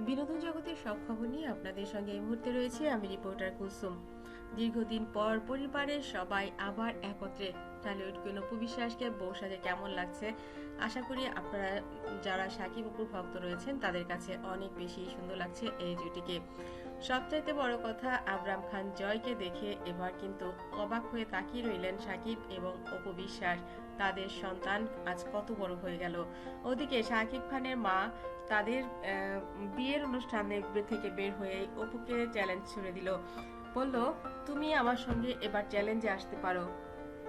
বিনোদন জগতের সব খবর নিয়ে আপনাদের সঙ্গে এই মুহূর্তে রয়েছে আমি রিপোর্টার কুসুম দীর্ঘদিন পর পরিবারের সবাই আবার একত্রে। টলিউড কুইন অপু বিশ্বাসকে বউ কেমন লাগছে? আশা করি আপনারা যারা সাকিব অপুর ভক্ত রয়েছেন, তাদের কাছে অনেক বেশি সুন্দর লাগছে এই জুটিকে। সবচাইতে বড় কথা, আবরাম খান জয়কে দেখে এবার কিন্তু অবাক হয়ে তাকিয়ে রইলেন সাকিব এবং অপু বিশ্বাস। তাদের সন্তান আজ কত বড় হয়ে গেল। ওদিকে সাকিব খানের মা তাদের বিয়ের অনুষ্ঠানে থেকে বের হয়ে অপুকে চ্যালেঞ্জ ছুড়ে দিল। বলল, তুমি আমার সঙ্গে এবার চ্যালেঞ্জে আসতে পারো।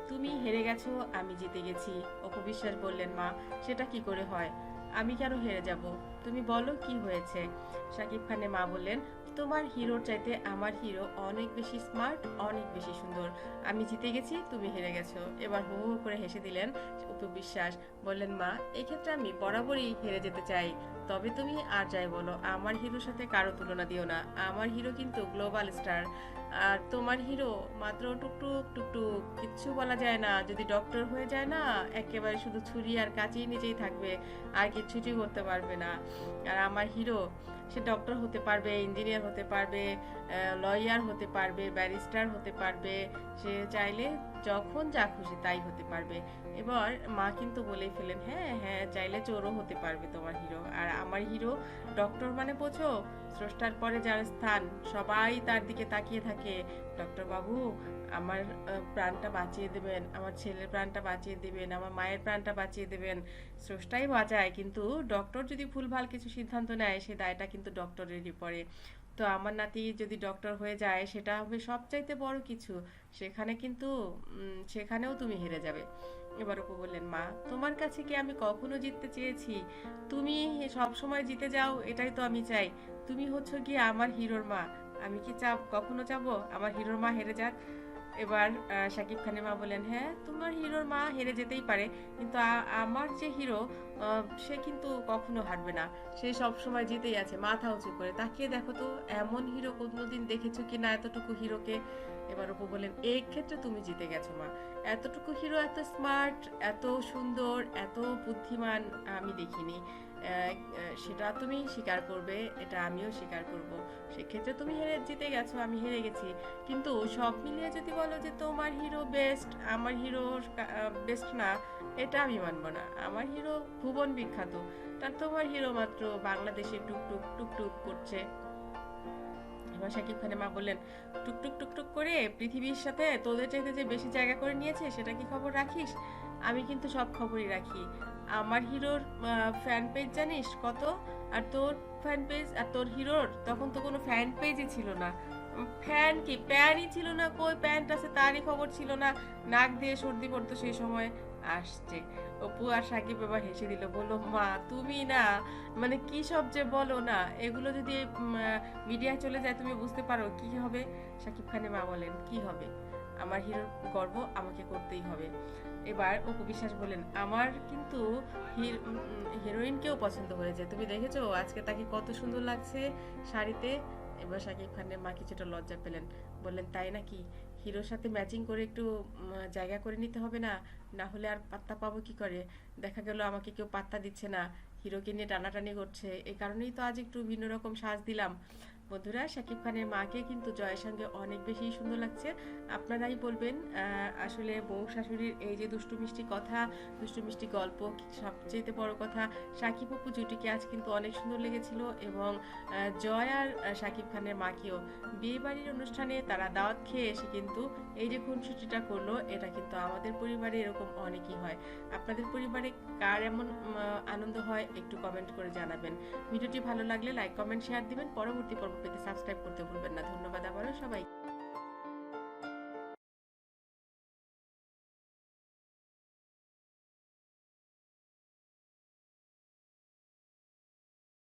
তুমি হেরে গেছো, আমি জিতে গেছি। অপু বিশ্বাস বললেন, মা, সেটা কি করে হয়? আমি কেন হেরে যাব? তুমি বলো কি হয়েছে? সাকিব খানের মা বললেন, তোমার হিরোর চাইতে আমার হিরো অনেক বেশি স্মার্ট অনেক বেশি সুন্দর। আমি জিতে গেছি, তুমি হেরে গেছো। এবার হো হো করে হেসে দিলেন অপু বিশ্বাস। বললেন, মা, এক্ষেত্রে আমি বরাবরই হেরে যেতে চাই। তবে তুমি আর যাই বলো, আমার হিরোর সাথে কারও তুলনা দিও না। আমার হিরো কিন্তু গ্লোবাল স্টার। আর তোমার হিরো মাত্র টুকটুক টুকটুক। কিচ্ছু বলা যায় না। যদি ডক্টর হয়ে যায় না, একেবারে শুধু ছুরি আর কাঁচি নিজেই থাকবে। আর কিচ্ছুটি করতে পারবে না। আর আমার হিরো সে ডক্টর হতে পারবে ইঞ্জিনিয়ার হতে পারবে লয়ার হতে পারবে ব্যারিস্টার হতে পারবে, সে চাইলে যখন যা খুশি তাই হতে পারবে। এবার মা কিন্তু বলেই ফেলেন হ্যাঁ হ্যাঁ চাইলে চোরও হতে পারবে তোমার হিরো আর আমার হিরো ডক্টর মানে বোঝো, স্রষ্টার পরে যার স্থান, সবাই তার দিকে তাকিয়ে থাকে। ডক্টর বাবু, আমার প্রাণটা বাঁচিয়ে দেবেন, আমার ছেলের প্রাণটা বাঁচিয়ে দেবেন, আমার মায়ের প্রাণটা বাঁচিয়ে দেবেন। স্রষ্টাই বাঁচায়, কিন্তু ডক্টর যদি ভুলভাল কিছু সিদ্ধান্ত নেয়, সে দায়টা কিন্তু ডক্টরেরই পড়ে তো আমার নাতি যদি ডক্টর হয়ে যায়, সেটা হবে সবচাইতে বড় কিছু। সেখানে কিন্তু সেখানেও তুমি হেরে যাবে। এবার অপু বললেন, মা, তোমার কাছে কি আমি কখনো জিততে চেয়েছি? তুমি সব সময় জিতে যাও, এটাই তো আমি চাই। তুমি হচ্ছে গিয়ে আমার হিরোর মা। আমি কি চাপ, কখনো চাবো? আমার হিরোর মা হেরে যাক। এবার শাকিব খানের মা বলেন হ্যাঁ তোমার হিরোর মা হেরে যেতেই পারে, কিন্তু আমার যে হিরো সে কিন্তু কখনো হারবে না। সে সব সময় জিতেই আছে, মাথা উঁচু করে। তাকিয়ে দেখো তো, এমন হিরো কোনোদিন দেখেছ কি না এতটুকু হিরোকে? এবার অপু বলেন এই ক্ষেত্রে তুমি জিতে গেছো মা। এতটুকু হিরো এত স্মার্ট এত সুন্দর, এত বুদ্ধিমান আমি দেখিনি। সেটা তুমি স্বীকার করবে, এটা আমিও স্বীকার করব। সেক্ষেত্রে তুমি হেরে, জিতে গেছো, আমি হেরে গেছি। কিন্তু সব মিলিয়ে যদি বলো যে তোমার হিরো বেস্ট আমার হিরো বেস্ট না, এটা আমি মানব না। আমার হিরো ভুবন বিখ্যাত। তার তোমার হিরো মাত্র বাংলাদেশে টুকটুক টুকটুক করছে। এবার শাকিব খানের মা বললেন টুকটুক টুকটুক করে পৃথিবীর সাথে তোদের চাইতে যে বেশি জায়গা করে নিয়েছে, সেটা কি খবর রাখিস? আমি কিন্তু সব খবরই রাখি। আমার হিরোর ফ্যান পেজ জানিস কত? আর তোর ফ্যান পেজ আর তোর হিরোর, তখন তো কোনো ফ্যান পেজই ছিল না। ফ্যান কি? প্যানই ছিল না, কই? প্যান্ট আছে, তারই খবর ছিল না। নাক দিয়ে সর্দি পড়তো সেই সময়। আসছে। অপু আর সাকিব এবার হেসে দিল, বলল, মা, তুমি না মানে কি সব যে বলো না, এগুলো যদি মিডিয়ায় চলে যায়, তুমি বুঝতে পারো কি হবে? সাকিব খানের মা বলেন, কি হবে? আমার হিরোর গর্ব আমাকে করতেই হবে। এবার অপু বিশ্বাস বলেন আমার কিন্তু হিরোইনকেও পছন্দ হয়েছে। তুমি দেখেছ? আজকে তাকে কত সুন্দর লাগছে শাড়িতে। এবার শাকিব খানের মা কিছুটা লজ্জা পেলেন, বললেন, তাই নাকি? হিরোর সাথে ম্যাচিং করে একটু জায়গা করে নিতে হবে না না হলে আর পাত্তা পাবো কি করে? দেখা গেল আমাকে কেউ পাত্তা দিচ্ছে না, হিরোকে নিয়ে টানাটানি করছে। এই কারণেই তো আজ একটু ভিন্ন রকম সাজ দিলাম। বন্ধুরা, শাকিব খানের মাকে কিন্তু জয়ের সঙ্গে অনেক বেশি সুন্দর লাগছে। আপনারাই বলবেন আসলে বউ শাশুড়ির এই যে দুষ্টু মিষ্টি কথা, দুষ্টু মিষ্টি গল্প সবচেয়ে বড় কথা সাকিব অপু জুটিকে আজ কিন্তু অনেক সুন্দর লেগেছিল এবং জয় আর শাকিব খানের মাকেও বিয়ে বাড়ির অনুষ্ঠানে তারা দাওয়াত খেয়ে এসে কিন্তু এই যে খুনসুটিটা করল, এটা কিন্তু আমাদের পরিবারে এরকম অনেকই হয়। আপনাদের পরিবারে কার এমন আনন্দ হয়, একটু কমেন্ট করে জানাবেন। ভিডিওটি ভালো লাগলে লাইক কমেন্ট শেয়ার দিবেন। পরবর্তী পর্ব পেতে সাবস্ক্রাইব করতে ভুলবেন না। ধন্যবাদ আবারও সবাই